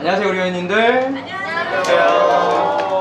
안녕하세요 우리 회원님들 안녕하세요.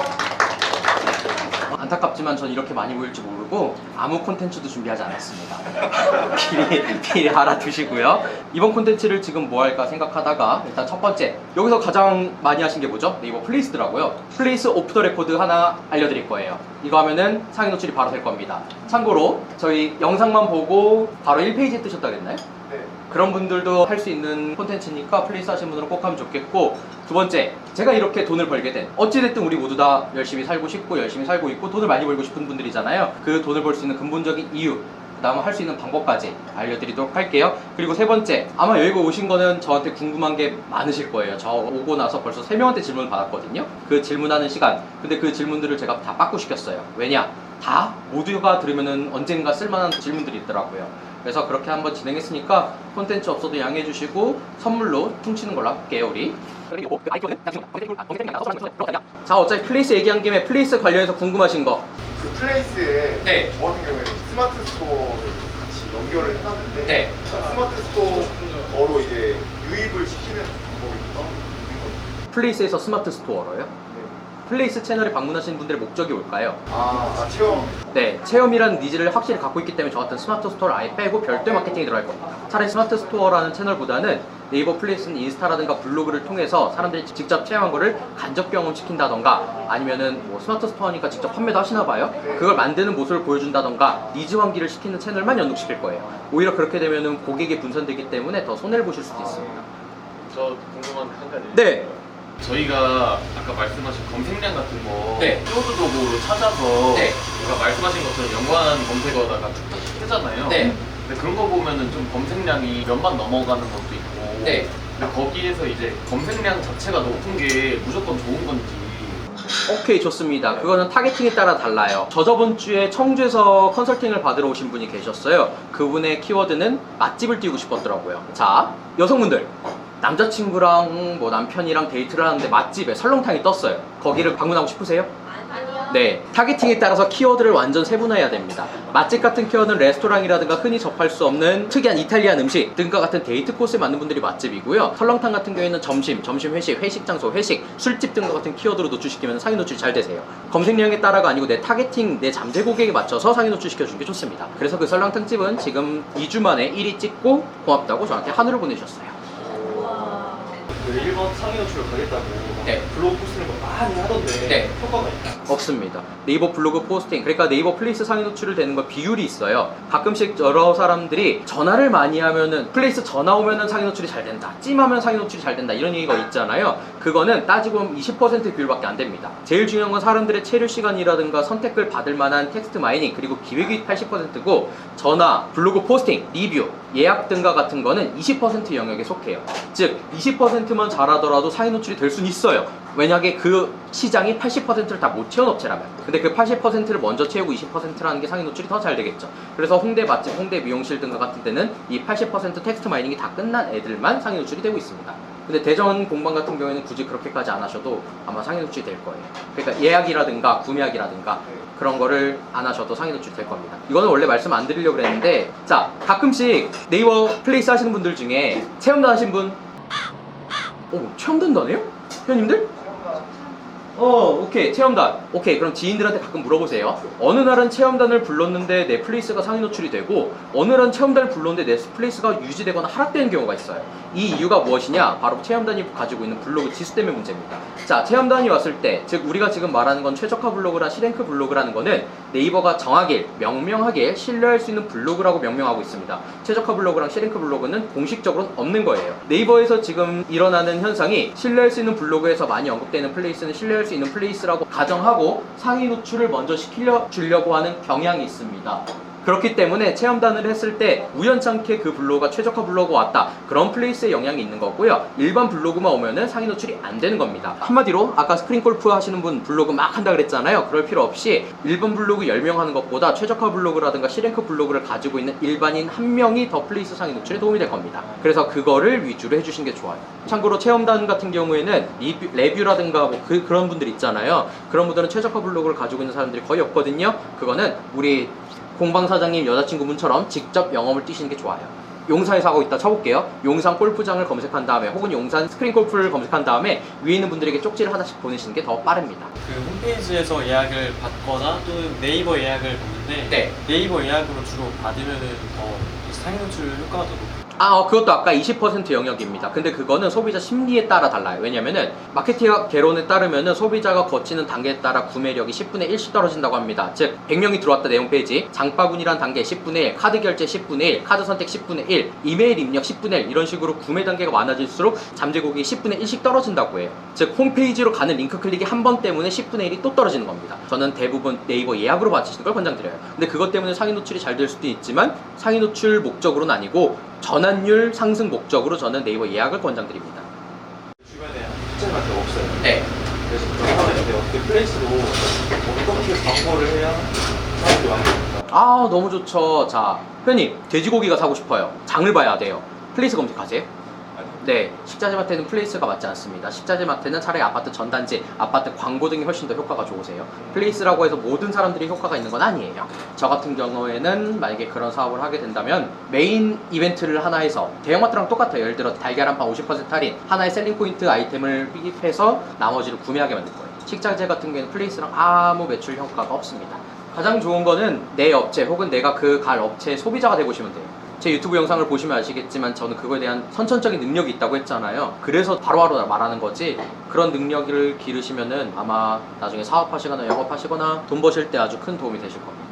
안타깝지만 전 이렇게 많이 보일 줄 모르고 아무 콘텐츠도 준비하지 않았습니다 미리 미리 알아두시고요 이번 콘텐츠를 지금 뭐 할까 생각하다가 일단 첫 번째 여기서 가장 많이 하신 게 뭐죠? 네이버 플레이스더라고요 플레이스 오프 더 레코드 하나 알려드릴 거예요 이거 하면은 상위 노출이 바로 될 겁니다 참고로 저희 영상만 보고 바로 1페이지에 뜨셨다 그랬나요? 네. 그런 분들도 할 수 있는 콘텐츠니까 플레이스 하시는 분들은 꼭 하면 좋겠고 두 번째 제가 이렇게 돈을 벌게 된 어찌됐든 우리 모두 다 열심히 살고 싶고 열심히 살고 있고 돈을 많이 벌고 싶은 분들이잖아요. 그 돈을 벌 수 있는 근본적인 이유 그 다음에 할 수 있는 방법까지 알려드리도록 할게요. 그리고 세 번째 아마 여기가 오신 거는 저한테 궁금한 게 많으실 거예요. 저 오고 나서 벌써 세 명한테 질문을 받았거든요. 그 질문하는 시간. 근데 그 질문들을 제가 다 바꾸시켰어요. 왜냐? 다 모두가 들으면은 언젠가 쓸만한 질문들이 있더라고요 그래서 그렇게 한번 진행했으니까 콘텐츠 없어도 양해해 주시고 선물로 퉁치는 걸로 할게요 우리 자 어차피 플레이스 얘기한 김에 플레이스 관련해서 궁금하신 거 그 플레이스에 네. 저 같은 경우에는 스마트 스토어를 같이 연결을 해놨는데 네. 스마트 스토어로 이제 유입을 시키는 방법이 있는 거죠. 플레이스에서 스마트 스토어로요? 네. 플레이스 채널에 방문하시는 분들의 목적이 뭘까요? 아, 아 체험. 네, 체험이라는 니즈를 확실히 갖고 있기 때문에 저 같은 스마트 스토어를 아예 빼고 별도의 마케팅이 들어갈 겁니다. 차라리 스마트 스토어라는 채널보다는 네이버 플레이스는 인스타라든가 블로그를 통해서 사람들이 직접 체험한 거를 간접 경험시킨다던가 아니면은 뭐 스마트 스토어니까 직접 판매도 하시나 봐요. 그걸 만드는 모습을 보여준다던가 니즈 환기를 시키는 채널만 연동시킬 거예요. 오히려 그렇게 되면은 고객이 분산되기 때문에 더 손해를 보실 수도 있습니다. 저 궁금한 게한 가지. 네. 저희가 아까 말씀하신 검색량 같은 거 네. 키워드 도구로 찾아서 네. 제가 말씀하신 것처럼 연관 검색어다가 툭툭 뜨잖아요. 네. 근데 그런 거 보면은 좀 검색량이 몇만 넘어가는 것도 있고. 네. 근데 거기에서 이제 검색량 자체가 높은 게 무조건 좋은 건지. 오케이 좋습니다. 그거는 타겟팅에 따라 달라요. 저 저번 주에 청주에서 컨설팅을 받으러 오신 분이 계셨어요. 그분의 키워드는 맛집을 띄우고 싶었더라고요. 자 여성분들 남자친구랑 뭐 남편이랑 데이트를 하는데 맛집에 설렁탕이 떴어요. 거기를 방문하고 싶으세요? 네, 타겟팅에 따라서 키워드를 완전 세분화해야 됩니다. 맛집 같은 키워드는 레스토랑이라든가 흔히 접할 수 없는 특이한 이탈리안 음식 등과 같은 데이트 코스에 맞는 분들이 맛집이고요. 설렁탕 같은 경우에는 점심, 점심 회식, 회식 장소, 회식, 술집 등과 같은 키워드로 노출시키면 상위 노출이 잘 되세요. 검색량에 따라가 아니고 내 타겟팅, 내 잠재 고객에 맞춰서 상위 노출시켜주는 게 좋습니다. 그래서 그 설렁탕 집은 지금 2주 만에 1위 찍고 고맙다고 저한테 한우를 보내주셨어요. 그 일본 상위 노출을 가겠다고 네. 블로그 포스팅을 뭐 많이 하던데 네. 효과가 있다. 없습니다. 네이버 블로그 포스팅, 그러니까 네이버 플레이스 상위 노출을 되는 거 비율이 있어요. 가끔씩 여러 사람들이 전화를 많이 하면은 플레이스 전화 오면은 상위 노출이 잘 된다. 찜하면 상위 노출이 잘 된다. 이런 얘기가 있잖아요. 그거는 따지고 보면 20% 비율밖에 안 됩니다. 제일 중요한 건 사람들의 체류 시간이라든가 선택을 받을 만한 텍스트 마이닝 그리고 기획이 80%고 전화, 블로그 포스팅, 리뷰, 예약 등과 같은 거는 20% 영역에 속해요. 즉 20%만 잘하더라도 상위 노출이 될 수는 있어요. 왜냐하게 그 시장이 80%를 다 못 채운 업체라면. 근데 그 80%를 먼저 채우고 20%라는 게 상위 노출이 더 잘 되겠죠. 그래서 홍대 맛집, 홍대 미용실 등과 같은 데는 이 80% 텍스트 마이닝이 다 끝난 애들만 상위 노출이 되고 있습니다. 근데 대전 공방 같은 경우에는 굳이 그렇게까지 안 하셔도 아마 상위 노출이 될 거예요. 그러니까 예약이라든가 구매하기라든가 그런 거를 안 하셔도 상위 노출이 될 겁니다. 이거는 원래 말씀 안 드리려고 그랬는데 자 가끔씩 네이버 플레이스 하시는 분들 중에 체험단 하신 분 오, 체험단다네요? 회원님들? 어, 오케이. 체험단. 오케이. 그럼 지인들한테 가끔 물어보세요. 어느 날은 체험단을 불렀는데 넷플레이스가 상위 노출이 되고, 어느 날은 체험단을 불렀는데 넷플레이스가 유지되거나 하락되는 경우가 있어요. 이 이유가 무엇이냐? 바로 체험단이 가지고 있는 블로그 지수 때문에 문제입니다. 자, 체험단이 왔을 때, 즉, 우리가 지금 말하는 건 최적화 블로그나 시랭크 블로그라는 거는 네이버가 정하게, 명명하게 신뢰할 수 있는 블로그라고 명명하고 있습니다. 최적화 블로그랑 시랭크 블로그는 공식적으로는 없는 거예요. 네이버에서 지금 일어나는 현상이 신뢰할 수 있는 블로그에서 많이 언급되는 플레이스는 신뢰할 수 있는 플레이스라고 가정하고 상위 노출을 먼저 시키려 주려고 하는 경향이 있습니다. 그렇기 때문에 체험단을 했을 때 우연찮게 그 블로그가 최적화 블로그 왔다. 그런 플레이스에 영향이 있는 거고요. 일반 블로그만 오면은 상위 노출이 안 되는 겁니다. 한마디로 아까 스크린 골프 하시는 분 블로그 막 한다 그랬잖아요. 그럴 필요 없이 일반 블로그 10명 하는 것보다 최적화 블로그라든가 시랭크 블로그를 가지고 있는 일반인 한 명이 더 플레이스 상위 노출에 도움이 될 겁니다. 그래서 그거를 위주로 해주시는 게 좋아요. 참고로 체험단 같은 경우에는 리뷰, 레뷰라든가 뭐 그, 그런 분들 있잖아요. 그런 분들은 최적화 블로그를 가지고 있는 사람들이 거의 없거든요. 그거는 우리 공방 사장님 여자친구분처럼 직접 영업을 뛰시는 게 좋아요. 용산에서 하고 있다 쳐볼게요. 용산 골프장을 검색한 다음에 혹은 용산 스크린 골프를 검색한 다음에 위에 있는 분들에게 쪽지를 하나씩 보내시는 게 더 빠릅니다. 그 홈페이지에서 예약을 받거나 또는 네이버 예약을 받는데 네. 네이버 예약으로 주로 받으면은 더 상위 노출 효과가 더 높아요. 아, 어, 그것도 아까 20% 영역입니다. 근데 그거는 소비자 심리에 따라 달라요. 왜냐면은 마케팅 개론에 따르면은 소비자가 거치는 단계에 따라 구매력이 10분의 1씩 떨어진다고 합니다. 즉, 100명이 들어왔다 내용 페이지, 장바구니란 단계 10분의 1, 카드 결제 10분의 1, 카드 선택 10분의 1, 이메일 입력 10분의 1 이런 식으로 구매 단계가 많아질수록 잠재곡이 10분의 1씩 떨어진다고 해요. 즉, 홈페이지로 가는 링크 클릭이 한 번 때문에 10분의 1이 또 떨어지는 겁니다. 저는 대부분 네이버 예약으로 받으시는 걸 권장드려요. 근데 그것 때문에 상위 노출이 잘 될 수도 있지만 상위 노출 목적으로는 아니고 전환율 상승 목적으로 저는 네이버 예약을 권장드립니다. 주변에 실제한테 없어요. 네. 그래서 그런 상황인데 어떻게 플레이스로 어떻게 광고를 해야 사람들이 많이 볼까? 아 너무 좋죠. 자 회원님 돼지고기가 사고 싶어요. 장을 봐야 돼요. 플레이스 검색하세요. 네, 식자재 마트는 플레이스가 맞지 않습니다. 식자재 마트는 차라리 아파트 전단지, 아파트 광고 등이 훨씬 더 효과가 좋으세요. 플레이스라고 해서 모든 사람들이 효과가 있는 건 아니에요. 저 같은 경우에는 만약에 그런 사업을 하게 된다면 메인 이벤트를 하나 해서 대형마트랑 똑같아요. 예를 들어 달걀 한 판 50% 할인, 하나의 셀링 포인트 아이템을 픽입해서 나머지를 구매하게 만들 거예요. 식자재 같은 경우에는 플레이스랑 아무 매출 효과가 없습니다. 가장 좋은 거는 내 업체 혹은 내가 그 갈 업체의 소비자가 되보시면 돼요. 제 유튜브 영상을 보시면 아시겠지만 저는 그거에 대한 선천적인 능력이 있다고 했잖아요. 그래서 바로바로 말하는 거지 그런 능력을 기르시면은 아마 나중에 사업하시거나 영업하시거나 돈 버실 때 아주 큰 도움이 되실 겁니다.